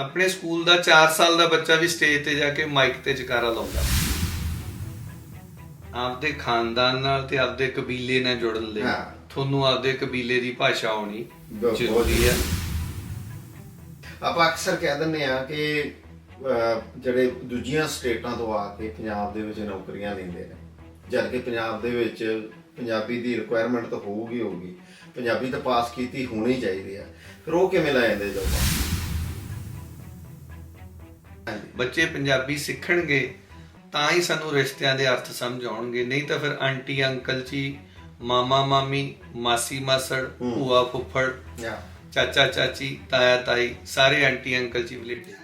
ਆਪਣੇ ਸਕੂਲ ਦਾ 4 ਸਾਲ ਦਾ ਬੱਚਾ ਵੀ ਸਟੇਜ ਤੇ ਜਾ ਕੇ ਮਾਈਕ ਤੇ ਜਕਾਰਾ ਲਾਉਂਦਾ। ਆਪਦੇ ਖਾਨਦਾਨ ਨਾਲ ਤੇ ਆਪਦੇ ਕਬੀਲੇ ਨਾਲ ਜੁੜਨ ਲਈ। ਤੁਹਾਨੂੰ ਆਪਦੇ ਕਬੀਲੇ ਦੀ ਭਾਸ਼ਾ ਆਉਣੀ ਜ਼ਰੂਰੀ ਹੈ। ਆਪਾਂ ਅਕਸਰ ਕਹਿ ਦਿੰਦੇ ਆ ਕਿ ਜਿਹੜੇ ਦੂਜੀਆਂ ਸਟੇਟਾਂ ਤੋਂ ਆ ਕੇ ਪੰਜਾਬ ਦੇ ਵਿੱਚ ਨੌਕਰੀਆਂ ਲੈਂਦੇ ਨੇ ਜਦ ਕਿ ਪੰਜਾਬ ਦੇ ਵਿੱਚ ਪੰਜਾਬੀ ਦੀ ਰਿਕੁਆਇਰਮੈਂਟ ਤਾਂ ਹੋਊਗੀ ਹੋਊਗੀ। ਪੰਜਾਬੀ ਤਾਂ ਪਾਸ ਕੀਤੀ ਹੋਣੀ ਚਾਹੀਦੀ ਆ ਫਿਰ ਉਹ ਕਿਵੇਂ ਲੈ ਜਾਂਦੇ ਜੋਬ? ਬੱਚੇ ਪੰਜਾਬੀ ਸਿੱਖਣਗੇ ਤਾਂ ਹੀ ਸਾਨੂੰ ਰਿਸ਼ਤਿਆਂ ਦੇ ਅਰਥ ਸਮਝ ਆਉਣਗੇ। ਨਹੀਂ ਤਾਂ ਫਿਰ ਆਂਟੀ ਅੰਕਲ ਜੀ ਮਾਮਾ ਮਾਮੀ ਮਾਸੀ ਮਾਸੜ। ਭੂਆ ਫੁੱਫੜ ਚਾਚਾ ਚਾਚੀ ਤਾਇਆ ਤਾਈ ਸਾਰੇ ਆਂਟੀ ਅੰਕਲ ਜੀ ਰਿਲੇਟਿਵ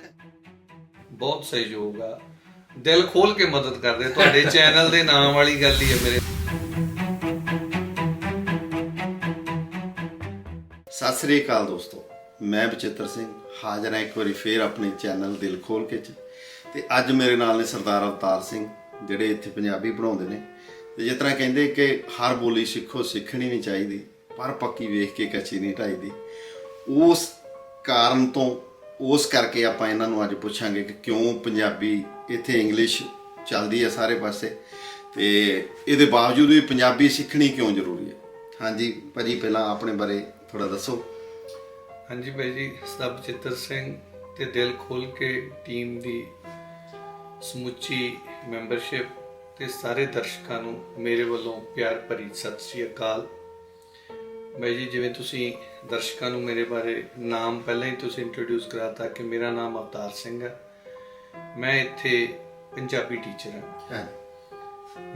ਬਹੁਤ ਸਹਿਯੋਗ ਆ। ਦਿਲ ਖੋਲ ਕੇ ਮਦਦ ਕਰਦੇ। ਤੁਹਾਡੇ ਚੈਨਲ ਦੇ ਨਾਮ ਵਾਲੀ ਗੱਲ ਹੀ ਹੈ ਮੇਰੇ। ਸਤਿ ਸ੍ਰੀ ਅਕਾਲ ਦੋਸਤੋ। ਮੈਂ ਬਚਿੱਤਰ ਸਿੰਘ। ਹਾਜ਼ਰ ਹਾਂ ਇੱਕ ਵਾਰੀ ਫੇਰ ਆਪਣੇ ਚੈਨਲ ਦਿਲ ਖੋਲ ਕੇ ਚ। ਤੇ ਅੱਜ ਮੇਰੇ ਨਾਲ ਨੇ ਸਰਦਾਰ ਅਵਤਾਰ ਸਿੰਘ, ਜਿਹੜੇ ਇੱਥੇ ਪੰਜਾਬੀ ਪੜਾਉਂਦੇ ਨੇ। ਤੇ ਜਿਸ ਤਰ੍ਹਾਂ ਕਹਿੰਦੇ ਕਿ ਹਰ ਬੋਲੀ ਸਿੱਖੋ, ਸਿੱਖਣੀ ਨਹੀਂ ਚਾਹੀਦੀ, ਪਰ ਪੱਕੀ ਵੇਖ ਕੇ ਕੱਚੀ ਨਹੀਂ ਢਾਈਦੀ। ਉਸ ਕਾਰਨ ਤੋਂ, ਉਸ ਕਰਕੇ ਆਪਾਂ ਇਹਨਾਂ ਨੂੰ ਅੱਜ ਪੁੱਛਾਂਗੇ ਕਿ ਕਿਉਂ ਪੰਜਾਬੀ ਇੱਥੇ ਇੰਗਲਿਸ਼ ਚੱਲਦੀ ਹੈ ਸਾਰੇ ਪਾਸੇ। ਤੇ ਇਹਦੇ ਬਾਵਜੂਦ ਵੀ ਪੰਜਾਬੀ ਸਿੱਖਣੀ ਕਿਉਂ ਜ਼ਰੂਰੀ ਹੈ? ਹਾਂਜੀ, ਭਾਜੀ, ਪਹਿਲਾਂ ਆਪਣੇ ਬਾਰੇ ਥੋੜਾ ਦੱਸੋ। ਹਾਂਜੀ ਭਾਈ ਜੀ ਸਤਿ ਚਿੱਤਰ ਸਿੰਘ ਤੇ ਦਿਲ ਖੋਲ ਕੇ ਟੀਮ ਦੀ ਸਮੁੱਚੀ ਮੈਂਬਰਸ਼ਿਪ ਤੇ ਸਾਰੇ ਦਰਸ਼ਕਾਂ ਨੂੰ ਮੇਰੇ ਵੱਲੋਂ ਪਿਆਰ ਭਰੀ ਸਤਿ ਸ੍ਰੀ ਅਕਾਲ। ਭਾਈ ਜੀ ਜਿਵੇਂ ਤੁਸੀਂ ਦਰਸ਼ਕਾਂ ਨੂੰ ਮੇਰੇ ਬਾਰੇ ਨਾਮ ਪਹਿਲਾਂ ਹੀ ਤੁਸੀਂ ਇੰਟਰੋਡਿਊਸ ਕਰਾਤਾ ਕਿ ਮੇਰਾ ਨਾਮ ਅਵਤਾਰ ਸਿੰਘ ਹੈ। ਮੈਂ ਇੱਥੇ ਪੰਜਾਬੀ ਟੀਚਰ ਹਾਂ।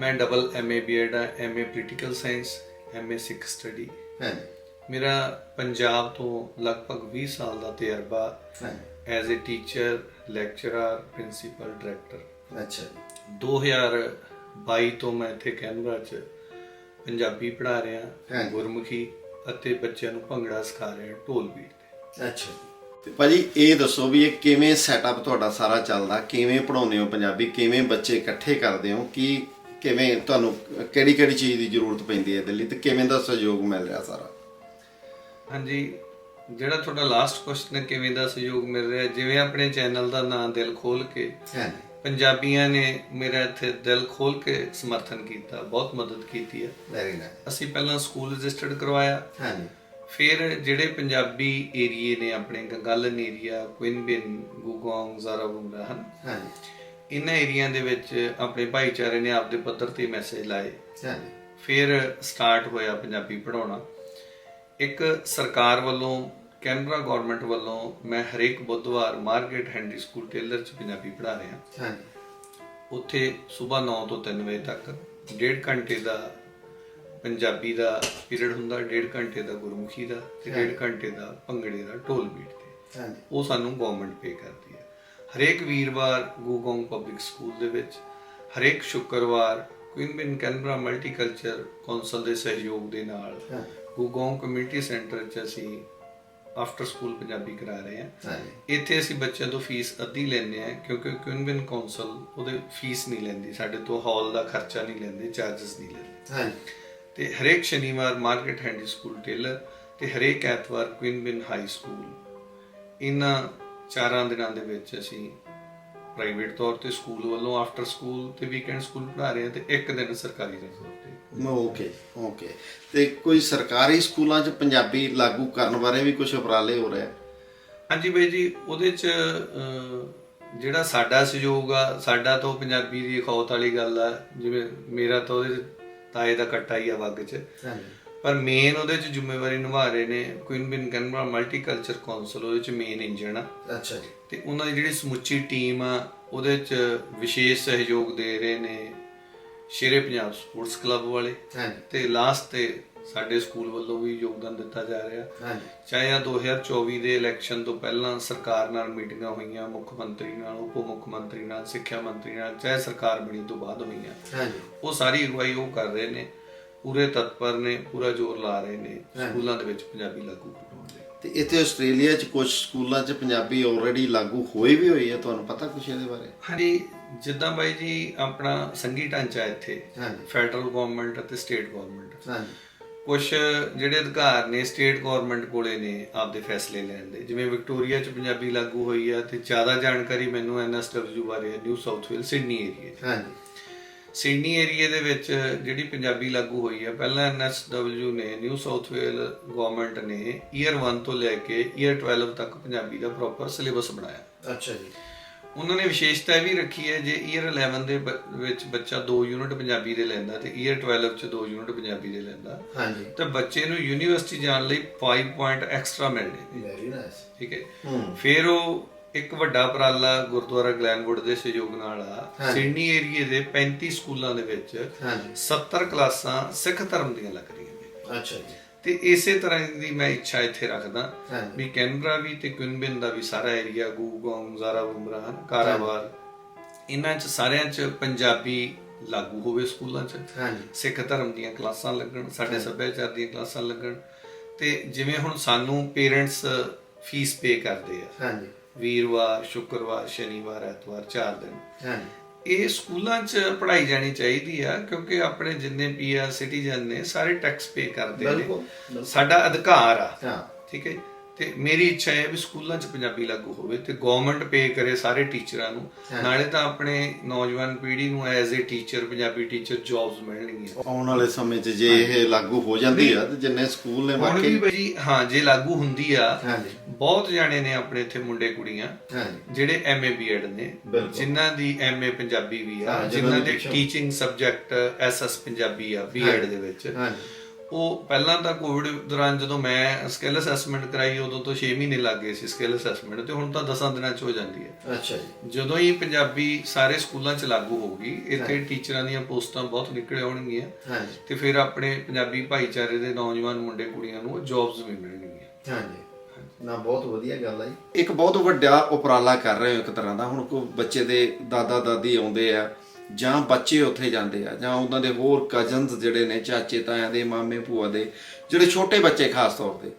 ਮੈਂ double MA BEd MA political science MA Sikh study ਹਾਂ। ਮੇਰਾ ਪੰਜਾਬ ਤੋਂ ਲਗਭਗ 20 ਸਾਲ ਦਾ ਤਜਰਬਾ ਹਾਂ। As a teacher lecturer principal director ਅੱਛਾ 2022 ਤੋਂ ਮੈਂ ਇੱਥੇ ਕੈਨਬਰਾ 'ਚ ਪੰਜਾਬੀ ਪੜ੍ਹਾ ਰਿਹਾ। ਗੁਰਮੁਖੀ ਅਤੇ ਬੱਚਿਆਂ ਨੂੰ ਭੰਗੜਾ ਸਿਖਾ ਰਿਹਾ ਢੋਲ ਬੀਟ ਤੇ। ਅੱਛਾ ਤੇ ਭਾਜੀ ਇਹ ਦੱਸੋ ਵੀ ਇਹ ਕਿਵੇਂ ਸੈਟਅਪ ਤੁਹਾਡਾ ਸਾਰਾ ਚੱਲਦਾ ਕਿਵੇਂ ਪੜਾਉਂਦੇ ਹੋ ਪੰਜਾਬੀ ਕਿਵੇਂ ਬੱਚੇ ਇਕੱਠੇ ਕਰਦੇ ਹੋ ਕੀ ਕਿਵੇਂ ਤੁਹਾਨੂੰ ਕਿਹੜੀ ਕਿਹੜੀ ਚੀਜ਼ ਦੀ ਜ਼ਰੂਰਤ ਪੈਂਦੀ ਹੈ ਦਿੱਲੀ ਤੇ ਕਿਵੇਂ ਦਾ ਸਹਿਯੋਗ ਮਿਲ ਰਿਹਾ ਸਾਰਾ? ਹਾਂਜੀ ਜਿਹੜਾ ਤੁਹਾਡਾ ਲਾਸਟ ਕੁਐਸਚਨ ਹੈ ਕਿਵੇਂ ਦਾ ਸਹਿਯੋਗ ਮਿਲ ਰਿਹਾ? ਜਿਵੇਂ ਆਪਣੇ ਚੈਨਲ ਦਾ ਨਾਮ ਦਿਲ ਖੋਲ ਕੇ ਹਾਂ ਪੰਜਾਬੀਆਂ ਨੇ ਮੇਰਾ ਇੱਥੇ ਦਿਲ ਖੋਲ ਕੇ ਸਮਰਥਨ ਕੀਤਾ ਬਹੁਤ ਮਦਦ ਕੀਤੀ ਹੈ। ਵੈਰੀ ਨਾਈਸ ਅਸੀਂ ਪਹਿਲਾਂ ਸਕੂਲ ਰਜਿਸਟਰਡ ਕਰਵਾਇਆ। ਹਾਂ ਜੀ ਫਿਰ ਜਿਹੜੇ ਪੰਜਾਬੀ ਏਰੀਏ ਨੇ ਆਪਣੇ ਗੰਗਾਲਨ ਏਰੀਆ ਕੁਇਨਬਿਨ ਗੁਗੋਂਗ ਜ਼ਾਰਾਬੁੰਗਾ ਹਨ? ਹਾਂ ਜੀ ਇਹਨਾਂ ਏਰੀਆ ਦੇ ਵਿੱਚ ਆਪਣੇ ਭਾਈਚਾਰੇ ਨੇ ਆਪਦੇ ਪੱਧਰ ਤੇ ਮੈਸੇਜ ਲਾਏ। ਹਾਂ ਜੀ ਫਿਰ ਸਟਾਰਟ ਹੋਇਆ ਪੰਜਾਬੀ ਪੜਾਉਣਾ ਇੱਕ ਸਰਕਾਰ ਵੱਲੋਂ ਕੈਨਬਰਾ ਗਵਰਨਮੈਂਟ ਵੱਲੋਂ ਮੈਂ ਹਰੇਕ ਬੁੱਧਵਾਰ ਮਾਰਕੀਟ ਹੈਂਡੀ ਸਕੂਲ ਟੇਲਰ ਚ ਪੰਜਾਬੀ ਪੜ੍ਹਾ ਰਿਹਾ। ਹਾਂ ਉੱਥੇ ਸਵੇਰ 9 ਤੋਂ 3 ਵਜੇ ਤੱਕ ਡੇਢ ਘੰਟੇ ਦਾ ਪੰਜਾਬੀ ਦਾ ਪੀਰੀਅਡ ਹੁੰਦਾ ਡੇਢ ਘੰਟੇ ਦਾ ਗੁਰਮੁਖੀ ਦਾ ਤੇ ਡੇਢ ਘੰਟੇ ਦਾ ਭੰਗੜੇ ਦਾ ਢੋਲ ਬੀਟ ਤੇ। ਉਹ ਸਾਨੂੰ ਗਵਰਨਮੈਂਟ ਪੇ ਕਰਦੀ ਹੈ। ਹਰੇਕ ਵੀਰਵਾਰ ਗੂਗੋਂਗ ਪਬਲਿਕ ਸਕੂਲ ਦੇ ਵਿੱਚ ਹਰੇਕ ਸ਼ੁੱਕਰਵਾਰ ਕੁਇਨਬਿਨ ਕੈਨਬਰਾ ਮਲਟੀਕਲਚਰ ਕੌਂਸਲ ਦੇ ਸਹਿਯੋਗ ਦੇ ਨਾਲ ਹਾਂ ਗੂਗੋਂਗ ਕਮਿਊਨਿਟੀ ਸੈਂਟਰ 'ਚ ਅਸੀਂ ਆਫਟਰ ਸਕੂਲ ਪੰਜਾਬੀ ਕਰਾ ਰਹੇ ਹਾਂ। ਇੱਥੇ ਅਸੀਂ ਬੱਚਿਆਂ ਤੋਂ ਫੀਸ ਅੱਧੀ ਲੈਂਦੇ ਆ ਕਿਉਂਕਿ ਕੁਇਨਬਿਨ ਕੌਂਸਲ ਉਹਦੇ ਫੀਸ ਨਹੀਂ ਲੈਂਦੀ ਸਾਡੇ ਤੋਂ ਹਾਲ ਦਾ ਖਰਚਾ ਨਹੀਂ ਲੈਂਦੇ ਚਾਰजेस ਨਹੀਂ ਲੈਂਦੇ। ਤੇ ਹਰੇਕ ਸ਼ਨੀਵਾਰ ਮਾਰਕੀਟ ਹੈਂਡੀ ਸਕੂਲ ਟੇਲਰ ਤੇ ਹਰੇਕ ਐਤਵਾਰ ਕੁਇਨਬਿਨ ਹਾਈ ਸਕੂਲ ਇਹਨਾਂ ਚਾਰਾਂ ਦਿਨਾਂ ਦੇ ਵਿੱਚ ਅਸੀਂ ਪ੍ਰਾਈਵੇਟ ਤੌਰ ਤੇ ਸਕੂਲ ਵੱਲੋਂ ਆਫਟਰ ਸਕੂਲ ਤੇ ਵੀਕਐਂਡ ਸਕੂਲ ਪੜ੍ਹਾ ਰਹੇ ਹਾਂ ਤੇ ਇੱਕ ਦਿਨ ਸਰਕਾਰੀ ਦੇ ਤੌਰ ਤੇ। ਓਕੇ ਓਕੇ ਤੇ ਕੋਈ ਸਰਕਾਰੀ ਸਕੂਲਾਂ 'ਚ ਪੰਜਾਬੀ ਲਾਗੂ ਕਰਨ ਬਾਰੇ ਵੀ ਕੁਝ ਉਪਰਾਲੇ ਹੋ ਰਹੇ ਆ? ਹਾਂਜੀ ਬਾਈ ਜੀ ਉਹਦੇ ਚ ਜਿਹੜਾ ਸਾਡਾ ਸਹਿਯੋਗ ਆ ਸਾਡਾ ਤਾਂ ਪੰਜਾਬੀ ਦੀ ਅਖੌਤ ਵਾਲੀ ਗੱਲ ਆ ਜਿਵੇਂ ਮੇਰਾ ਤਾਂ ਉਹਦੇ ਤਾਏ ਦਾ ਕੱਟਾ ਹੀ ਆ ਵੱਗ ਚ। ਹਾਂ ਜੀ ਪਰ ਮੇਨ ਉਹਦੇ ਚ ਜ਼ਿੰਮੇਵਾਰੀ ਨਿਭਾ ਰਹੇ ਨੇ ਕੁਇਨਬਿਨ ਕੈਨਬਰਾ ਮਲਟੀਕਲਚਰ ਕੌਂਸਲ ਉਹਦੇ ਚ ਮੇਨ ਇੰਜਣ ਆ। ਅੱਛਾ ਜੀ। ਤੇ ਉਹਨਾਂ ਦੀ ਜਿਹੜੀ ਸਮੁੱਚੀ ਟੀਮ ਆ ਉਹਦੇ ਚ ਵਿਸ਼ੇਸ਼ ਸਹਿਯੋਗ ਦੇ ਰਹੇ ਨੇ ਸ਼ੇਰੇ ਪੰਜਾਬ ਸਪੋਰਟਸ ਕਲੱਬ ਵਾਲੇ। ਹਾਂ ਜੀ। ਤੇ ਲਾਸਟ ਤੇ ਸਾਡੇ ਸਕੂਲ ਵੱਲੋਂ ਵੀ ਯੋਗਦਾਨ ਦਿੱਤਾ ਜਾ ਰਿਹਾ। ਹਾਂ ਜੀ। ਚਾਹੇ ਆ 2024 ਦੇ ਇਲੈਕਸ਼ਨ ਤੋਂ ਪਹਿਲਾਂ ਸਰਕਾਰ ਨਾਲ ਮੀਟਿੰਗਾਂ ਹੋਈਆਂ ਮੁੱਖ ਮੰਤਰੀ ਨਾਲ ਉਪ ਮੁੱਖ ਮੰਤਰੀ ਨਾਲ ਸਿੱਖਿਆ ਮੰਤਰੀ ਨਾਲ ਚਾਹੇ ਸਰਕਾਰ ਬਣੀ ਤੋਂ ਬਾਅਦ ਹੋਈਆਂ। ਹਾਂ ਜੀ। ਉਹ ਸਾਰੀ ਅਗਵਾਈ ਉਹ ਕਰ ਰਹੇ ਨੇ। ਪੂਰੇ ਤਤਪਰ ਨੇ ਪੂਰਾ ਜ਼ੋਰ ਲਾ ਰਹੇ ਨੇ ਸਕੂਲਾਂ ਦੇ ਵਿੱਚ ਪੰਜਾਬੀ ਲਾਗੂ ਕਰਵਾਉਣ ਲਈ ਤੇ ਇੱਥੇ ਆਸਟ੍ਰੇਲੀਆ 'ਚ ਕੁਝ ਸਕੂਲਾਂ 'ਚ ਪੰਜਾਬੀ ਆਲਰੇਡੀ ਲਾਗੂ ਹੋਈ ਵੀ ਹੋਈ ਹੈ ਤੁਹਾਨੂੰ ਪਤਾ ਕੁਛ ਇਹਦੇ ਬਾਰੇ? ਹਾਂਜੀ ਜਿੱਦਾਂ ਬਾਈ ਜੀ ਆਪਣਾ ਸੰਘੀ ਢਾਂਚਾ ਇੱਥੇ ਹਾਂਜੀ। ਫੈਡਰਲ ਗਵਰਨਮੈਂਟ ਅਤੇ ਸਟੇਟ ਗਵਰਨਮੈਂਟ ਹਾਂਜੀ। ਕੁਝ ਜਿਹੜੇ ਅਧਿਕਾਰ ਨੇ ਸਟੇਟ ਗਵਰਨਮੈਂਟ ਕੋਲੇ ਨੇ ਆਪਦੇ ਫੈਸਲੇ ਲੈਣ ਦੇ। ਜਿਵੇਂ ਵਿਕਟੋਰੀਆ 'ਚ ਪੰਜਾਬੀ ਲਾਗੂ ਹੋਈ ਆ ਤੇ ਜ਼ਿਆਦਾ ਜਾਣਕਾਰੀ ਮੈਨੂੰ ਐਨਐਸਡਬਲਯੂ ਬਾਰੇ New South Wales Sydney area ਹਾਂਜੀ। ਸਿਡਨੀ ਏਰੀਆ ਦੇ ਵਿੱਚ ਜਿਹੜੀ ਪੰਜਾਬੀ ਲਾਗੂ ਹੋਈ ਆ ਪਹਿਲਾਂ ਐਨਐਸਡਬਲਯੂ ਨੇ ਨਿਊ ਸਾਊਥ ਵੇਲ ਗਵਰਨਮੈਂਟ ਨੇ ਈਅਰ 1 ਤੋਂ ਲੈ ਕੇ ਈਅਰ 12 ਤੱਕ ਪੰਜਾਬੀ ਦਾ ਪ੍ਰੋਪਰ ਸਿਲੇਬਸ ਬਣਾਇਆ। ਅੱਛਾ ਜੀ। ਉਹਨਾਂ ਨੇ ਵਿਸ਼ੇਸ਼ਤਾ ਇਹ ਵੀ ਰੱਖੀ ਹੈ ਜੇ ਈਅਰ 11 ਦੇ ਵਿੱਚ ਬੱਚਾ 2 ਯੂਨਿਟ ਪੰਜਾਬੀ ਦੇ ਲੈਂਦਾ ਤੇ ਈਅਰ 12 ਚ 2 ਯੂਨਿਟ ਪੰਜਾਬੀ ਦੇ ਲੈਂਦਾ ਹਾਂਜੀ। ਤਾਂ ਬੱਚੇ ਨੂੰ ਯੂਨੀਵਰਸਿਟੀ ਜਾਣ ਲਈ 5 ਪੁਆਇੰਟ ਐਕਸਟਰਾ ਮਿਲਣੇ ਨੇ ਵੈਰੀ ਨਾਈਸ ਠੀਕ ਹੈ। ਹੂੰ। ਫਿਰ ਉਹ ਇੱਕ ਵੱਡਾ ਉਪਰਾਲਾ ਗੁਰਦੁਆਰਾ ਗਲੈਨਵੁੱਡ ਦੇ ਸਹਿਯੋਗ ਨਾਲ ਆ। ਸਿਡਨੀ ਏਰੀਏ ਦੇ 35 ਸਕੂਲਾਂ ਦੇ ਵਿੱਚ ਹਾਂਜੀ। 70 ਕਲਾਸਾਂ ਸਿੱਖ ਧਰਮ ਦੀਆਂ ਲੱਗ ਰਹੀਆਂ ਨੇ। ਅੱਛਾ ਜੀ। ਤੇ ਇਸੇ ਤਰ੍ਹਾਂ ਦੀ ਮੈਂ ਇੱਛਾ ਇੱਥੇ ਰੱਖਦਾ ਵੀ ਕੈਨਬਰਾ ਵੀ ਤੇ ਕੁਇਨਬਿਨ ਦਾ ਵੀ ਸਾਰਾ ਏਰੀਆ ਗੂਗੋਂਗ ਜ਼ਾਰਾ ਬੁਮਰਾਨ ਕਾਰਾਵਾਲ ਇਹਨਾਂ 'ਚ ਸਾਰਿਆਂ 'ਚ ਪੰਜਾਬੀ ਲਾਗੂ ਹੋਵੇ ਸਕੂਲਾਂ 'ਚ। ਹਾਂਜੀ। ਸਿੱਖ ਧਰਮ ਦੀਆਂ ਕਲਾਸਾਂ ਲੱਗਣ ਸਾਡੇ ਸੱਭਿਆਚਾਰ ਦੀਆਂ ਕਲਾਸਾਂ ਲੱਗਣ। ਤੇ ਜਿਵੇਂ ਹੁਣ ਸਾਨੂੰ ਪੇਰੈਂਟਸ ਫੀਸ ਪੇ ਕਰਦੇ ਆ। ਹਾਂਜੀ। ਵੀਰਵਾਰ ਸ਼ੁੱਕਰਵਾਰ ਸ਼ਨੀਵਾਰ ਐਤਵਾਰ ਚਾਰ ਦਿਨ। ਹਾਂਜੀ। ਇਹ ਸਕੂਲਾਂ 'ਚ ਪੜ੍ਹਾਈ ਜਾਣੀ ਚਾਹੀਦੀ ਆ ਕਿਉਂਕਿ ਆਪਣੇ ਜਿੰਨੇ ਪੀਆਰ ਸਿਟੀਜ਼ਨ ਨੇ ਸਾਰੇ ਟੈਕਸ ਪੇ ਕਰਦੇ ਨੇ। ਸਾਡਾ ਅਧਿਕਾਰ ਆ। ਹਾਂ। ਠੀਕ ਹੈ ਤੇ ਮੇਰੀ ਇੱਛਾ ਹੈ ਵੀ ਸਕੂਲਾਂ 'ਚ ਪੰਜਾਬੀ ਲਾਗੂ ਹੋਵੇ ਤੇ ਗਵਰਨਮੈਂਟ ਪੇ ਕਰੇ ਸਾਰੇ ਟੀਚਰਾਂ ਨੂੰ। ਨਾਲੇ ਤਾਂ ਆਪਣੇ ਨੌਜਵਾਨ ਪੀੜ੍ਹੀ ਨੂੰ as a teacher Punjabi teacher jobs ਮਿਲਣਗੀਆਂ। ਆਉਣ ਵਾਲੇ ਸਮੇਂ 'ਚ ਜੇ ਇਹ ਲਾਗੂ ਹੋ ਜਾਂਦੀ ਆ ਤੇ ਜਿੰਨੇ ਸਕੂਲ ਨੇ ਹੁਣ ਵੀ ਵਾਕਈ ਬਈ ਹਾਂ ਜੇ ਲਾਗੂ ਹੁੰਦੀ ਆ ਬਹੁਤ ਜਾਣੇ ਨੇ ਆਪਣੇ ਇੱਥੇ ਮੁੰਡੇ ਕੁੜੀਆਂ ਜਿਹੜੇ ਐਮਏ ਬੀਐਡ ਨੇ ਬਿਲਕੁਲ। ਜਿਨ੍ਹਾਂ ਦੀ ਐਮਏ ਪੰਜਾਬੀ ਵੀ ਆ ਜਿਨ੍ਹਾਂ ਦੀ ਟੀਚਿੰਗ ਸਬਜੈਕਟ ਐਸਐਸ ਪੰਜਾਬੀ ਆ ਬੀਐਡ ਦੇ ਵਿੱਚ। ਹਾਂਜੀ। ਉਹ ਪਹਿਲਾਂ ਤਾਂ ਕੋਵਿਡ ਦੌਰਾਨ ਜਦੋਂ ਮੈਂ ਸਕਿੱਲ ਅਸੈਸਮੈਂਟ ਕਰਾਈ ਉਦੋਂ ਤੋਂ 6 ਮਹੀਨੇ ਲੱਗ ਗਏ ਸੀ ਸਕਿੱਲ ਅਸੈਸਮੈਂਟ ਤੇ ਹੁਣ ਤਾਂ 10 ਦਿਨਾਂ 'ਚ ਹੋ ਜਾਂਦੀ ਹੈ। ਅੱਛਾ ਜੀ। ਜਦੋਂ ਹੀ ਪੰਜਾਬੀ ਸਾਰੇ ਸਕੂਲਾਂ 'ਚ ਲਾਗੂ ਹੋਊਗੀ ਇੱਥੇ ਟੀਚਰਾਂ ਦੀਆਂ ਪੋਸਟਾਂ ਬਹੁਤ ਨਿਕਲ ਆਉਣਗੀਆਂ ਹਾਂਜੀ। ਤੇ ਫਿਰ ਆਪਣੇ ਪੰਜਾਬੀ ਭਾਈਚਾਰੇ ਦੇ ਨੌਜਵਾਨ ਮੁੰਡੇ ਕੁੜੀਆਂ ਨੂੰ ਜੌਬਸ ਵੀ ਮਿਲਣਗੀਆਂ। ਹਾਂਜੀ। ਨਾ ਬਹੁਤ ਵਧੀਆ ਗੱਲ ਹੈ ਜੀ। ਇੱਕ ਬਹੁਤ ਵੱਡਾ ਉਪਰਾਲਾ ਕਰ ਰਹੇ ਹੋ ਇੱਕ ਤਰ੍ਹਾਂ ਦਾ ਹੁਣ ਕੋ ਬੱਚੇ ਦੇ ਦਾਦਾ ਦਾਦੀ ਆਉਂਦੇ ਆ ਜਾਂ ਬੱਚੇ ਉੱਥੇ ਜਾਂਦੇ ਆ, ਜਾਂ ਉਹਨਾਂ ਦੇ ਹੋਰ ਕਜ਼ਨਸ ਜਿਹੜੇ ਨੇ, ਚਾਚੇ, ਤਾਇਆਂ ਦੇ, ਮਾਮੇ, ਭੂਆ ਦੇ, ਜਿਹੜੇ ਛੋਟੇ ਬੱਚੇ ਖਾਸ ਤੌਰ ਤੇ,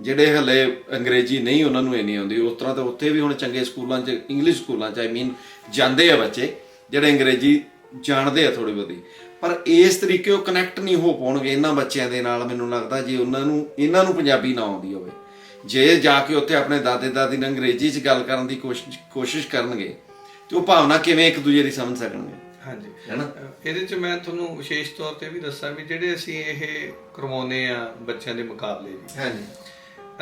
ਜਿਹੜੇ ਹਲੇ ਅੰਗਰੇਜ਼ੀ ਨਹੀਂ ਉਹਨਾਂ ਨੂੰ ਇੰਨੀ ਆਉਂਦੀ, ਉਸ ਤਰ੍ਹਾਂ ਤਾਂ ਉੱਥੇ ਵੀ ਹੁਣ ਚੰਗੇ ਸਕੂਲਾਂ 'ਚ ਇੰਗਲਿਸ਼ ਸਕੂਲਾਂ 'ਚ ਆਈ ਮੀਨ ਜਾਂਦੇ ਆ ਬੱਚੇ, ਜਿਹੜੇ ਅੰਗਰੇਜ਼ੀ ਜਾਣਦੇ ਆ ਥੋੜੀ ਬਹੁਤੀ। ਪਰ ਇਸ ਤਰੀਕੇ ਉਹ ਕਨੈਕਟ ਨਹੀਂ ਹੋ ਪਾਉਣਗੇ ਇਹਨਾਂ ਬੱਚਿਆਂ ਦੇ ਨਾਲ, ਮੈਨੂੰ ਲੱਗਦਾ ਜੇ ਉਹਨਾਂ ਨੂੰ, ਇਹਨਾਂ ਨੂੰ ਪੰਜਾਬੀ ਨਾ ਆਉਂਦੀ ਹੋਵੇ। ਜੇ ਜਾ ਕੇ ਉੱਥੇ ਆਪਣੇ ਦਾਦੇ, ਦਾਦੀ ਨਾਲ ਅੰਗਰੇਜ਼ੀ 'ਚ ਗੱਲ ਕਰਨ ਦੀ ਕੋਸ਼ਿਸ਼ ਕੋਸ਼ਿਸ਼ ਕਰਨਗੇ, ਤੇ ਉਹ ਭਾਵਨਾ ਕਿਵੇਂ ਇੱਕ ਦੂਜੇ ਦੀ ਸਮਝ ਸਕਣਗੇ? ਹਾਂਜੀ। ਹੈਨਾ ਇਹਦੇ 'ਚ ਮੈਂ ਤੁਹਾਨੂੰ ਵਿਸ਼ੇਸ਼ ਤੌਰ ਤੇ ਵੀ ਦੱਸਾਂ ਵੀ ਜਿਹੜੇ ਅਸੀਂ ਇਹ ਕਰਵਾਉਨੇ ਆ ਬੱਚਿਆਂ ਦੇ ਮੁਕਾਬਲੇ ਜੀ। ਹਾਂਜੀ।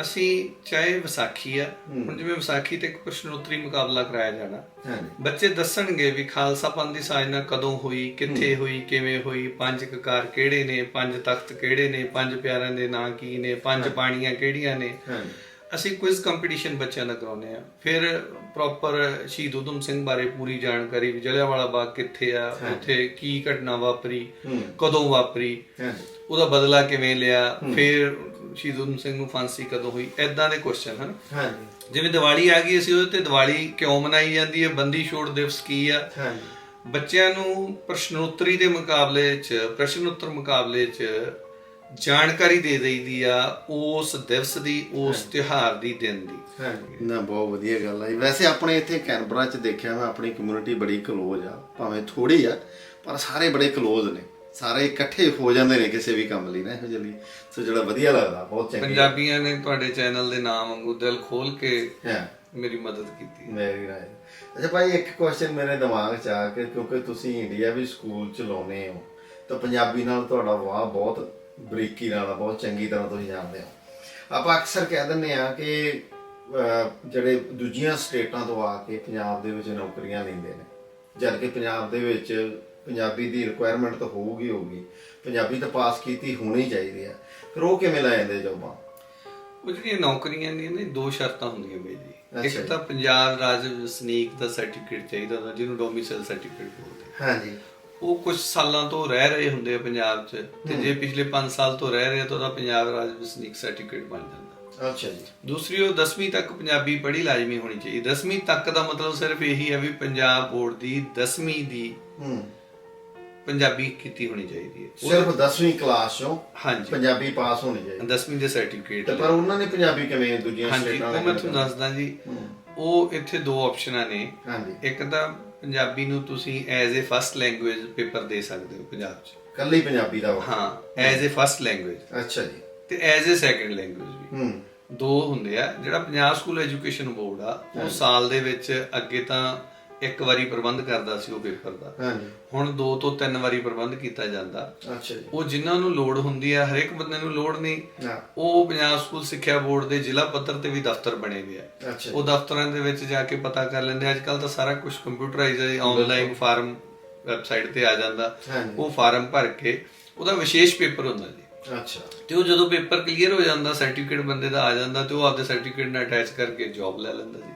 ਅਸੀਂ ਚਾਹੇ ਵਿਸਾਖੀ ਆ ਹੁਣ ਜਿਵੇਂ ਵਿਸਾਖੀ ਤੇ ਇੱਕ ਪ੍ਰਸ਼ਨੋਤਰੀ ਮੁਕਾਬਲਾ ਕਰਾਇਆ ਜਾਣਾ। ਹਾਂਜੀ। ਬੱਚੇ ਦੱਸਣਗੇ ਵੀ ਖਾਲਸਾ ਪੰਥ ਦੀ ਸਾਜਨਾ ਕਦੋਂ ਹੋਈ ਕਿੱਥੇ ਹੋਈ ਕਿਵੇਂ ਹੋਈ ਪੰਜ ਕਕਾਰ ਕਿਹੜੇ ਨੇ ਪੰਜ ਤਖਤ ਕਿਹੜੇ ਨੇ ਪੰਜ ਪਿਆਰਿਆਂ ਦੇ ਨਾਂ ਕੀ ਨੇ ਪੰਜ ਬਾਣੀਆਂ ਕਿਹੜੀਆਂ ਨੇ। ਹਾਂਜੀ। ਅਸੀਂ ਕੁਇਜ਼ ਕੰਪੀਟੀਸ਼ਨ ਬੱਚਿਆਂ ਦਾ ਕਰਾਉਂਦੇ ਆ ਫਿਰ ਪ੍ਰੋਪਰ ਸ਼ਹੀਦ ਊਧਮ ਸਿੰਘ ਬਾਰੇ ਪੂਰੀ ਜਾਣਕਾਰੀ ਜਲਿਆਂਵਾਲਾ ਬਾਗ ਕਿੱਥੇ ਆ ਉੱਥੇ ਕੀ ਘਟਨਾ ਵਾਪਰੀ। ਕਦੋਂ ਵਾਪਰੀ ਉਹਦਾ ਬਦਲਾ ਕਿਵੇਂ ਲਿਆ ਫਿਰ ਸ਼ਹੀਦ ਊਧਮ ਸਿੰਘ ਨੂੰ ਫਾਂਸੀ ਕਦੋਂ ਹੋਈ ਐਦਾਂ ਦੇ ਕੁਐਸਚਨ ਹਨ? ਹਾਂਜੀ। ਜਿਵੇਂ ਦੀਵਾਲੀ ਆ ਗਈ ਅਸੀਂ ਉਹਦੇ ਤੇ ਦੀਵਾਲੀ ਕਿਉਂ ਮਨਾਈ ਜਾਂਦੀ ਹੈ? ਬੰਦੀ ਛੋੜ ਦਿਵਸ ਕੀ ਆ? ਹਾਂਜੀ। ਬੱਚਿਆਂ ਨੂੰ ਪ੍ਰਸ਼ਨੋਤਰੀ ਦੇ ਮੁਕਾਬਲੇ 'ਚ ਪ੍ਰਸ਼ਨ ਉੱਤਰ ਮੁਕਾਬਲੇ 'ਚ ਜਾਣਕਾਰੀ ਦੇ ਦਈਦੀ ਆ ਉਸ ਦਿਵਸ ਦੀ ਉਸ ਤਿਉਹਾਰ ਦੀ ਦਿਨ ਦੀ। ਨਾ ਬਹੁਤ ਵਧੀਆ ਗੱਲ ਹੈ ਵੈਸੇ ਆਪਣੇ ਇੱਥੇ ਕੈਨਬਰਾ 'ਚ ਦੇਖਿਆ ਮੈਂ ਆਪਣੀ ਕਮਿਊਨਿਟੀ ਬੜੀ ਕਲੋਜ਼ ਆ। ਭਾਵੇਂ ਥੋੜੀ ਆ ਪਰ ਸਾਰੇ ਬੜੇ ਕਲੋਜ਼ ਨੇ। ਸਾਰੇ ਇਕੱਠੇ ਹੋ ਜਾਂਦੇ ਨੇ ਕਿਸੇ ਵੀ ਕੰਮ ਲਈ ਨਾ ਇਹੋ ਜਿਹੇ ਸੋ ਜਿਹੜਾ ਵਧੀਆ ਲੱਗਦਾ ਬਹੁਤ ਚੰਗੀ। ਪੰਜਾਬੀਆਂ ਨੇ ਤੁਹਾਡੇ ਚੈਨਲ ਦੇ ਨਾਮ ਵਾਂਗੂ ਦਿਲ ਖੋਲ ਕੇ ਮੇਰੀ ਮਦਦ ਕੀਤੀ ਵੈਰੀ ਨਾਈਸ ਅੱਛਾ ਭਾਈ ਇੱਕ ਕੁਐਸਚਨ ਮੇਰੇ ਦਿਮਾਗ 'ਚ ਆ ਕਿ ਕਿਉਂਕਿ ਤੁਸੀਂ ਇੰਡੀਆ ਵੀ ਸਕੂਲ ਚ ਲਾਉਨੇ ਹੋ ਤਾਂ ਪੰਜਾਬੀ ਨਾਲ ਤੁਹਾਡਾ ਵਾਹ ਬਹੁਤ ਬਰੀਕੀ ਨਾਲ ਬਹੁਤ ਚੰਗੀ ਤਰ੍ਹਾਂ ਤੁਸੀਂ ਜਾਣਦੇ ਹੋ। ਆਪਾਂ ਅਕਸਰ ਕਹਿ ਦਿੰਦੇ ਆ ਕਿ ਜਿਹੜੇ ਦੂਜੀਆਂ ਸਟੇਟਾਂ ਤੋਂ ਆ ਕੇ ਪੰਜਾਬ ਦੇ ਵਿੱਚ ਨੌਕਰੀਆਂ ਲੈਂਦੇ ਨੇ ਜਦ ਕਿ ਪੰਜਾਬ ਦੇ ਵਿੱਚ ਪੰਜਾਬੀ ਦੀ ਰਿਕੁਆਇਰਮੈਂਟ ਤਾਂ ਹੋਊਗੀ ਹੋਊਗੀ। ਪੰਜਾਬੀ ਤਾਂ ਪਾਸ ਕੀਤੀ ਹੋਣੀ ਚਾਹੀਦੀ ਆ ਫਿਰ ਉਹ ਕਿਵੇਂ ਲੈ ਜਾਂਦੇ ਜੋਬਾਂ? ਉਹ ਜਿਹੜੀਆਂ ਨੌਕਰੀਆਂ ਦੀਆਂ ਨੇ ਦੋ ਸ਼ਰਤਾਂ ਹੁੰਦੀਆਂ ਬਈ ਜੀ। ਇੱਕ। ਤਾਂ ਪੰਜਾਬ ਰਾਜ ਵਸਨੀਕ ਦਾ ਸਰਟੀਫਿਕੇਟ ਚਾਹੀਦਾ ਹੁੰਦਾ ਜਿਹਨੂੰ ਡੋਮਿਸਾਈਲ ਸਰਟੀਫਿਕੇਟ ਬੋਲਦੇ। ਹਾਂਜੀ। ਉਹ ਕੁਝ ਸਾਲਾਂ ਤੋਂ ਰਹਿ ਰਹੇ ਹੁੰਦੇ ਆ ਪੰਜਾਬ 'ਚ ਤੇ ਜੇ ਪਿਛਲੇ 5 ਸਾਲ ਤੋਂ ਰਹਿ ਰਹੇ ਤਾਂ ਉਹਦਾ ਪੰਜਾਬ ਰਾਜ ਵਸਨੀਕ ਸਰਟੀਫਿਕੇਟ ਬਣ ਜਾਂਦਾ। ਅੱਛਾ ਜੀ। ਦੂਸਰੀ ਉਹ 10ਵੀਂ ਤੱਕ ਪੰਜਾਬੀ ਪੜ੍ਹੀ ਲਾਜ਼ਮੀ ਹੋਣੀ ਚਾਹੀਦੀ। 10ਵੀਂ ਤੱਕ ਦਾ ਮਤਲਬ ਸਿਰਫ ਇਹੀ ਹੈ ਵੀ ਪੰਜਾਬ ਬੋਰਡ ਦੀ 10ਵੀਂ ਦੀ ਹੂੰ। ਪੰਜਾਬੀ ਕੀਤੀ ਹੋਣੀ ਚਾਹੀਦੀ ਹੈ। ਸਿਰਫ 10ਵੀਂ ਕਲਾਸ ਚੋਂ ਹਾਂਜੀ। ਪੰਜਾਬੀ ਪਾਸ ਹੋਣੀ ਚਾਹੀਦੀ। 10ਵੀਂ ਦੇ ਸਰਟੀਫਿਕੇਟ ਤੇ ਪਰ ਉਹਨਾਂ ਨੇ ਪੰਜਾਬੀ ਕਿਵੇਂ ਦੂਜੀਆਂ ਹਾਂਜੀ ਸਟੇਟਾਂ ਉਹ ਮੈਂ ਤੁਹਾਨੂੰ ਦੱਸਦਾ ਜੀ। ਉਹ ਇੱਥੇ ਦੋ ਆਪਸ਼ਨਾਂ ਨੇ। ਹਾਂਜੀ। ਇੱਕ ਤਾਂ ਪੰਜਾਬੀ ਨੂੰ ਤੁਸੀਂ as a first language paper ਦੇ ਸਕਦੇ ਹੋ ਪੰਜਾਬ 'ਚ। ਕੱਲੀ ਪੰਜਾਬੀ ਦਾ ਵਾ ਹਾਂ ਐਜ਼ ਅ ਫਸਟ ਲੈਂਗੁਏਜ ਅੱਛਾ ਜੀ। ਤੇ ਐਜ਼ ਅ ਸੈਕੰਡ ਲੈਂਗੁਏਜ ਵੀ। ਹੂੰ। ਦੋ ਹੁੰਦੇ ਆ ਜਿਹੜਾ ਪੰਜਾਬ ਸਕੂਲ ਐਜੂਕੇਸ਼ਨ ਬੋਰਡ ਆ ਉਹ ਸਾਲ ਦੇ ਵਿੱਚ ਅੱਗੇ ਤਾਂ ਇੱਕ ਵਾਰੀ ਪ੍ਰਬੰਧ ਕਰਦਾ ਸੀ ਉਹ ਪੇਪਰ ਦਾ। ਹਾਂਜੀ। ਹੁਣ ਦੋ ਤੋਂ ਤਿੰਨ ਵਾਰੀ ਪ੍ਰਬੰਧ ਕੀਤਾ ਜਾਂਦਾ। ਅੱਛਾ ਜੀ। ਉਹ ਜਿਨ੍ਹਾਂ ਨੂੰ ਲੋੜ ਹੁੰਦੀ ਆ ਹਰੇਕ ਬੰਦੇ ਨੂੰ ਲੋੜ ਨਹੀਂ। ਹਾਂ ਉਹ ਪੰਜਾਬ ਸਕੂਲ ਸਿੱਖਿਆ ਬੋਰਡ ਦੇ ਜ਼ਿਲ੍ਹਾ ਪੱਧਰ ਤੇ ਵੀ ਦਫ਼ਤਰ ਬਣੇ ਹੋਏ ਆ। ਉਹ ਦਫ਼ਤਰਾਂ ਦੇ ਵਿੱਚ ਜਾ ਕੇ ਪਤਾ ਕਰ ਲੈਂਦੇ ਅੱਜ ਕੱਲ ਤਾਂ ਸਾਰਾ ਕੁਝ ਕੰਪਿਊਟਰਾਈਜ਼ ਹੈ ਆਨਲਾਈਨ ਫਾਰਮ ਵੈਬਸਾਈਟ ਤੇ ਆ ਜਾਂਦਾ। ਉਹ ਫਾਰਮ ਭਰ ਕੇ ਉਹਦਾ ਵਿਸ਼ੇਸ਼ ਪੇਪਰ ਹੁੰਦਾ ਜੀ। ਅੱਛਾ। ਤੇ ਉਹ ਜਦੋਂ ਪੇਪਰ ਕਲੀਅਰ ਹੋ ਜਾਂਦਾ ਸਰਟੀਫਿਕੇਟ ਬੰਦੇ ਦਾ ਆ ਜਾਂਦਾ ਤੇ ਉਹ ਆਪਦੇ ਸਰਟੀਫਿਕੇਟ ਨਾਲ ਅਟੈਚ ਕਰਕੇ ਜੌਬ ਲੈ ਲੈਂਦਾ ਜੀ।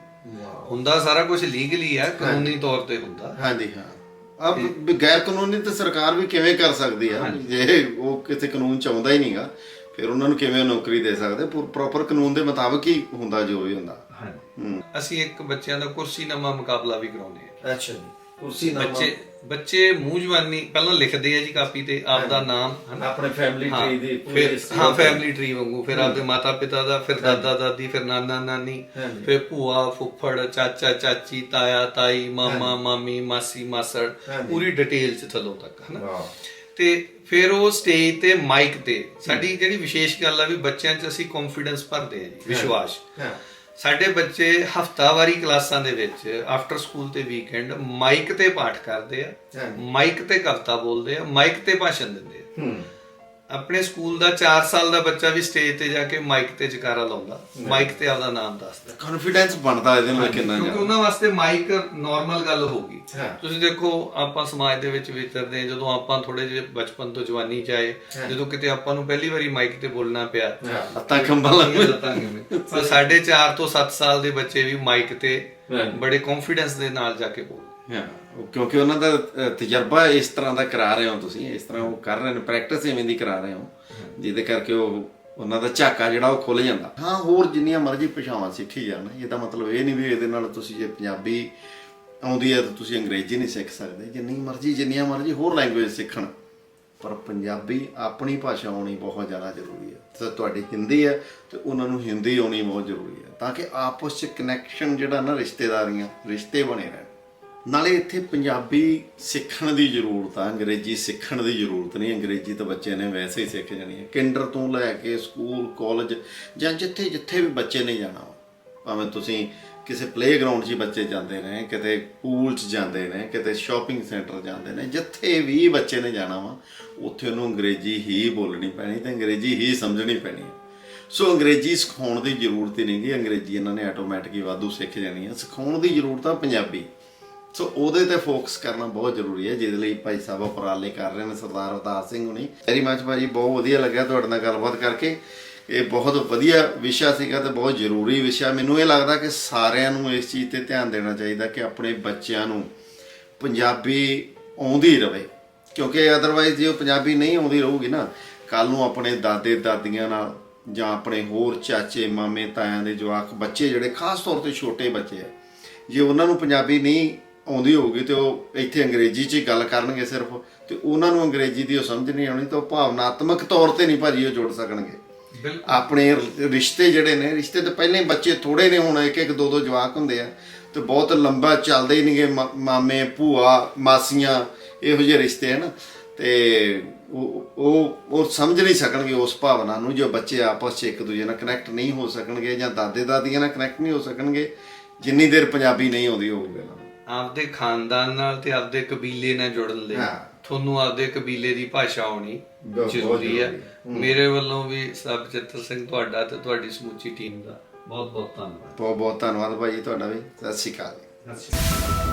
ਹੁੰਦਾ ਸਾਰਾ ਕੁਝ ਲੀਗਲੀ ਆ ਕਾਨੂੰਨੀ ਤੌਰ ਤੇ ਹੁੰਦਾ। ਹਾਂਜੀ ਹਾਂ। ਅਬ ਗੈਰ ਕਾਨੂੰਨੀ ਤੇ ਸਰਕਾਰ ਵੀ ਕਿਵੇਂ ਕਰ ਸਕਦੀ ਆ? ਜੇ ਉਹ ਕਿਸੇ ਕਾਨੂੰਨ ਚ ਆਉਂਦਾ ਹੀ ਨਹੀਂਗਾ ਫਿਰ ਉਹਨਾਂ ਨੂੰ ਕਿਵੇਂ ਨੌਕਰੀ ਦੇ ਸਕਦੇ? ਪ੍ਰੋਪਰ ਕਾਨੂੰਨ ਦੇ ਮੁਤਾਬਕ ਹੀ ਹੁੰਦਾ ਜੋ ਵੀ ਹੁੰਦਾ। ਹੂੰ। ਅਸੀਂ ਇੱਕ ਬੱਚਿਆਂ ਦਾ ਕੁਰਸੀਨਾਮਾ ਮੁਕਾਬਲਾ ਵੀ ਕਰਾਉਂਦੇ ਆ। ਅੱਛਾ ਜੀ। ਕੁਰਸੀ ਬੱਚੇ ਬੱਚੇ ਮੂੰਹ ਜ਼ਬਾਨੀ ਪਹਿਲਾਂ ਲਿਖਦੇ ਆ ਜੀ ਕਾਪੀ ਤੇ ਆਪਦਾ ਨਾਮ ਹਨਾ? ਆਪਣੇ ਫੈਮਿਲੀ ਟ੍ਰੀ ਦੀ ਪੂਰੀ ਹਾਂ ਫੈਮਿਲੀ ਟਰੀ ਵਾਂਗੂ ਫਿਰ ਆਪਦੇ ਮਾਤਾ ਪਿਤਾ ਦਾ ਫਿਰ ਦਾਦਾ ਦਾਦੀ ਫਿਰ ਨਾਨਾ ਨਾਨੀ। ਫਿਰ ਭੂਆ ਫੁੱਫੜ ਚਾਚਾ ਚਾਚੀ ਤਾਇਆ ਤਾਈ ਮਾਮਾ ਮਾਮੀ ਮਾਸੀ ਮਾਸੜ। ਪੂਰੀ ਡਿਟੇਲ ਚ ਥੱਲੋਂ ਤੱਕ ਹਨਾ? ਤੇ ਫਿਰ ਉਹ ਸਟੇਜ ਤੇ ਮਾਈਕ ਤੇ ਸਾਡੀ ਜਿਹੜੀ ਵਿਸ਼ੇਸ਼ ਗੱਲ ਆ ਵੀ ਬੱਚਿਆਂ 'ਚ ਅਸੀਂ ਕੌਨਫੀਡੈਂਸ ਭਰਦੇ ਆ ਜੀ ਵਿਸ਼ਵਾਸ। ਹਾਂ। ਸਾਡੇ ਬੱਚੇ ਹਫਤਾਵਾਰੀ ਕਲਾਸਾਂ ਦੇ ਵਿੱਚ ਆਫਟਰ ਸਕੂਲ ਤੇ ਵੀਕਐਂਡ ਮਾਈਕ ਤੇ ਪਾਠ ਕਰਦੇ ਆ। ਮਾਈਕ ਤੇ ਕਵਿਤਾ ਬੋਲਦੇ ਆ ਮਾਈਕ ਤੇ ਭਾਸ਼ਣ ਦਿੰਦੇ ਆ ਆਪਣੇ ਸਕੂਲ ਦਾ 4 ਸਾਲ ਦਾ ਬੱਚਾ ਵੀ ਸਟੇਜ ਤੇ ਜਾ ਕੇ ਮਾਈਕ ਤੇ ਜਕਾਰਾ ਲਾਉਂਦਾ। ਮਾਈਕ ਤੇ ਆਪਦਾ ਨਾਮ ਦੱਸਦਾ। ਕੌਨਫੀਡੈਂਸ ਬਣਦਾ ਇਹਦੇ ਨਾਲ ਕਿੰਨਾ ਕਿਉਂਕਿ ਉਹਨਾਂ ਵਾਸਤੇ ਮਾਈਕ ਨਾਰਮਲ ਗੱਲ ਹਾਂ। ਤੁਸੀਂ ਦੇਖੋ ਆਪਾਂ ਸਮਾਜ ਦੇ ਵਿੱਚ ਵਿਚਰਦੇ ਹਾਂ ਜਦੋਂ ਆਪਾਂ ਥੋੜੇ ਜਿਹੇ ਬਚਪਨ ਤੋਂ ਜਵਾਨੀ ਚ ਆਏ ਜਦੋਂ ਕਿਤੇ ਆਪਾਂ ਨੂੰ ਪਹਿਲੀ ਵਾਰੀ ਮਾਈਕ ਤੇ ਬੋਲਣਾ ਪਿਆ ਅੱਤਾ ਕੰਬਲ ਪਰ ਸਾਡੇ 4 ਤੋਂ 7 ਸਾਲ ਦੇ ਬੱਚੇ ਵੀ ਮਾਈਕ ਤੇ। ਬੜੇ ਕੌਨਫੀਡੈਂਸ ਦੇ ਨਾਲ ਜਾ ਕੇ ਬੋਲਦੇ। ਹਾਂ ਉਹ ਕਿਉਂਕਿ ਉਹਨਾਂ ਦਾ ਤਜਰਬਾ ਇਸ ਤਰ੍ਹਾਂ ਦਾ ਕਰਾ ਰਹੇ ਹੋ ਤੁਸੀਂ, ਇਸ ਤਰ੍ਹਾਂ ਉਹ ਕਰ ਰਹੇ ਨੇ ਪ੍ਰੈਕਟਿਸ ਇਵੇਂ ਦੀ ਕਰਾ ਰਹੇ ਹੋ, ਜਿਹਦੇ ਕਰਕੇ ਉਹ, ਉਹਨਾਂ ਦਾ ਝਾਕਾ ਜਿਹੜਾ ਉਹ ਖੁੱਲ ਜਾਂਦਾ। ਹਾਂ, ਹੋਰ ਜਿੰਨੀਆਂ ਮਰਜ਼ੀ ਭਾਸ਼ਾਵਾਂ ਸਿੱਖੀ ਜਾਣ ਇਹਦਾ ਮਤਲਬ ਇਹ ਨਹੀਂ ਵੀ ਇਹਦੇ ਨਾਲ ਤੁਸੀਂ ਜੇ ਪੰਜਾਬੀ ਆਉਂਦੀ ਹੈ ਤਾਂ ਤੁਸੀਂ ਅੰਗਰੇਜ਼ੀ ਨਹੀਂ ਸਿੱਖ ਸਕਦੇ। ਜਿੰਨੀ ਮਰਜ਼ੀ, ਜਿੰਨੀਆਂ ਮਰਜ਼ੀ ਹੋਰ ਲੈਂਗੁਏਜ ਸਿੱਖਣ, ਪਰ ਪੰਜਾਬੀ ਆਪਣੀ ਭਾਸ਼ਾ ਆਉਣੀ ਬਹੁਤ ਜ਼ਿਆਦਾ ਜ਼ਰੂਰੀ ਹੈ। ਤੇ ਤੁਹਾਡੀ ਹਿੰਦੀ ਹੈ, ਤੇ ਉਹਨਾਂ ਨੂੰ ਹਿੰਦੀ ਆਉਣੀ ਬਹੁਤ ਜ਼ਰੂਰੀ ਹੈ, ਤਾਂ ਕਿ ਆਪਸ ਚ ਕਨੈਕਸ਼ਨ ਜਿਹੜਾ ਨਾ ਰਿਸ਼ਤੇਦਾਰੀਆਂ, ਰਿਸ਼ਤੇ ਬਣੇ ਰਹਿਣ। ਨਾਲੇ ਇੱਥੇ ਪੰਜਾਬੀ ਸਿੱਖਣ ਦੀ ਜ਼ਰੂਰਤ ਆ, ਅੰਗਰੇਜ਼ੀ ਸਿੱਖਣ ਦੀ ਜ਼ਰੂਰਤ ਨਹੀਂ, ਅੰਗਰੇਜ਼ੀ ਤਾਂ ਬੱਚੇ ਨੇ ਵੈਸੇ ਹੀ ਸਿੱਖ ਜਾਣੀ ਹੈ। ਕਿੰਡਰ ਤੋਂ ਲੈ ਕੇ ਸਕੂਲ, ਕਾਲਜ ਜਾਂ ਜਿੱਥੇ ਜਿੱਥੇ ਵੀ ਬੱਚੇ ਨੇ ਜਾਣਾ ਵਾ, ਭਾਵੇਂ ਤੁਸੀਂ ਕਿਸੇ ਪਲੇਗਰਾਉਂਡ 'ਚ ਬੱਚੇ ਜਾਂਦੇ ਨੇ, ਕਿਤੇ ਪੂਲ 'ਚ ਜਾਂਦੇ ਨੇ, ਕਿਤੇ ਸ਼ਾਪਿੰਗ ਸੈਂਟਰ ਜਾਂਦੇ ਨੇ, ਜਿੱਥੇ ਵੀ ਬੱਚੇ ਨੇ ਜਾਣਾ ਵਾ, ਉੱਥੇ ਉਹਨੂੰ ਅੰਗਰੇਜ਼ੀ ਹੀ ਬੋਲਣੀ ਪੈਣੀ ਤੇ ਅੰਗਰੇਜ਼ੀ ਹੀ ਸਮਝਣੀ ਪੈਣੀ ਹੈ ਸੋ ਅੰਗਰੇਜ਼ੀ ਸਿਖਾਉਣ ਦੀ ਜ਼ਰੂਰਤ ਹੀ ਨਹੀਂ ਗੀ, ਅੰਗਰੇਜ਼ੀ ਇਹਨਾਂ ਨੇ ਆਟੋਮੈਟਿਕ ਹੀ ਵਾਧੂ ਸਿੱਖ ਜਾਣੀ ਹੈ ਸਿਖਾਉਣ ਦੀ ਜ਼ਰੂਰਤ ਆ ਪੰਜਾਬੀ। ਸੋ ਉਹਦੇ ਤੇ ਫੋਕਸ ਕਰਨਾ ਬਹੁਤ ਜ਼ਰੂਰੀ ਹੈ, ਜਿਹਦੇ ਲਈ ਭਾਈ ਸਾਹਿਬ ਉਪਰਾਲੇ ਕਰ ਰਹੇ ਨੇ, ਸਰਦਾਰ ਅਵਤਾਰ ਸਿੰਘ ਹੁਣੀ। ਵੈਰੀ ਮੱਚ ਭਾਜੀ ਬਹੁਤ ਵਧੀਆ ਲੱਗਿਆ ਤੁਹਾਡੇ ਨਾਲ ਗੱਲਬਾਤ ਕਰਕੇ। ਇਹ ਬਹੁਤ ਵਧੀਆ ਵਿਸ਼ਾ ਸੀਗਾ ਤੇ ਬਹੁਤ ਜ਼ਰੂਰੀ ਵਿਸ਼ਾ। ਮੈਨੂੰ ਇਹ ਲੱਗਦਾ ਕਿ ਸਾਰਿਆਂ ਨੂੰ ਇਸ ਚੀਜ਼ ਤੇ ਧਿਆਨ ਦੇਣਾ ਚਾਹੀਦਾ ਕਿ ਆਪਣੇ ਬੱਚਿਆਂ ਨੂੰ ਪੰਜਾਬੀ ਆਉਂਦੀ ਰਵੇ। ਕਿਉਂਕਿ ਅਦਰਵਾਈਜ਼ ਜੇ ਉਹ ਪੰਜਾਬੀ ਨਹੀਂ ਆਉਂਦੀ ਰਹੂਗੀ ਨਾ ਕੱਲ ਨੂੰ ਆਪਣੇ ਦਾਦੇ ਦਾਦੀਆਂ ਨਾਲ ਜਾਂ ਆਪਣੇ ਹੋਰ ਚਾਚੇ, ਮਾਮੇ, ਤਾਇਆਂ ਦੇ ਜਵਾਕ, ਬੱਚੇ ਜਿਹੜੇ, ਖਾਸ ਤੌਰ ਤੇ ਛੋਟੇ ਬੱਚੇ ਆ, ਜੇ ਉਹਨਾਂ ਨੂੰ ਪੰਜਾਬੀ ਨਹੀਂ ਆਉਂਦੀ ਹੋਊਗੀ ਤੇ ਉਹ ਇੱਥੇ ਅੰਗਰੇਜ਼ੀ 'ਚ ਹੀ ਗੱਲ ਕਰਨਗੇ ਸਿਰਫ। ਤੇ ਉਹਨਾਂ ਨੂੰ ਅੰਗਰੇਜ਼ੀ ਦੀ ਉਹ ਸਮਝ ਨਹੀਂ ਆਉਣੀ ਤਾਂ ਉਹ ਭਾਵਨਾਤਮਕ ਤੌਰ ਤੇ ਨਹੀਂ ਭਾਜੀ ਉਹ ਜੁੜ ਸਕਣਗੇ। ਆਪਣੇ ਰਿਸ਼ਤੇ ਜਿਹੜੇ ਨੇ ਰਿਸ਼ਤੇ ਤਾਂ ਪਹਿਲਾਂ ਹੀ ਬੱਚੇ ਥੋੜੇ ਨੇ ਹੁਣ ਇੱਕ ਇੱਕ ਦੋ ਦੋ ਜਵਾਕ ਹੁੰਦੇ ਆ ਤੇ ਬਹੁਤ ਲੰਬਾ ਚੱਲਦੇ ਹੀ ਨਹੀਂਗੇ ਮਾਮੇ ਭੂਆ ਮਾਸੀਆਂ ਇਹੋ ਜਿਹੇ ਰਿਸ਼ਤੇ ਹਨ। ਤੇ ਉਹ ਉਹ ਉਹ ਸਮਝ ਨਹੀਂ ਸਕਣਗੇ ਉਸ ਭਾਵਨਾ ਨੂੰ ਜੋ ਬੱਚੇ ਆਪਸ 'ਚ ਇੱਕ ਦੂਜੇ ਨਾਲ ਕਨੈਕਟ ਨਹੀਂ ਹੋ ਸਕਣਗੇ ਜਾਂ ਦਾਦੇ ਦਾਦੀਆਂ ਨਾਲ ਕਨੈਕਟ ਨਹੀਂ ਹੋ ਸਕਣਗੇ। ਜਿੰਨੀ ਦੇਰ ਪੰਜਾਬੀ ਨਹੀਂ ਆਉਂਦੀ ਹੋਊਗੀ ਆਪਦੇ ਖਾਨਦਾਨ ਨਾਲ ਤੇ ਆਪਦੇ ਕਬੀਲੇ ਨਾਲ ਜੁੜਨ ਲਈ। ਤੁਹਾਨੂੰ ਆਪਦੇ ਕਬੀਲੇ ਦੀ ਭਾਸ਼ਾ ਆਉਣੀ ਜ਼ਰੂਰੀ। ਹੈ। ਮੇਰੇ ਵੱਲੋਂ ਵੀ ਸਭ ਚਿੱਤਰ ਸਿੰਘ ਤੁਹਾਡਾ ਤੇ ਤੁਹਾਡੀ ਸਮੁੱਚੀ ਟੀਮ ਦਾ ਬਹੁਤ ਬਹੁਤ ਧੰਨਵਾਦ। ਬਹੁਤ ਬਹੁਤ ਧੰਨਵਾਦ ਭਾਈ ਤੁਹਾਡਾ ਵੀ। ਸਤਿ ਸ਼੍ਰੀ ਅਕਾਲ ਸਤਿ ਸ਼੍ਰੀ ਅਕਾਲ।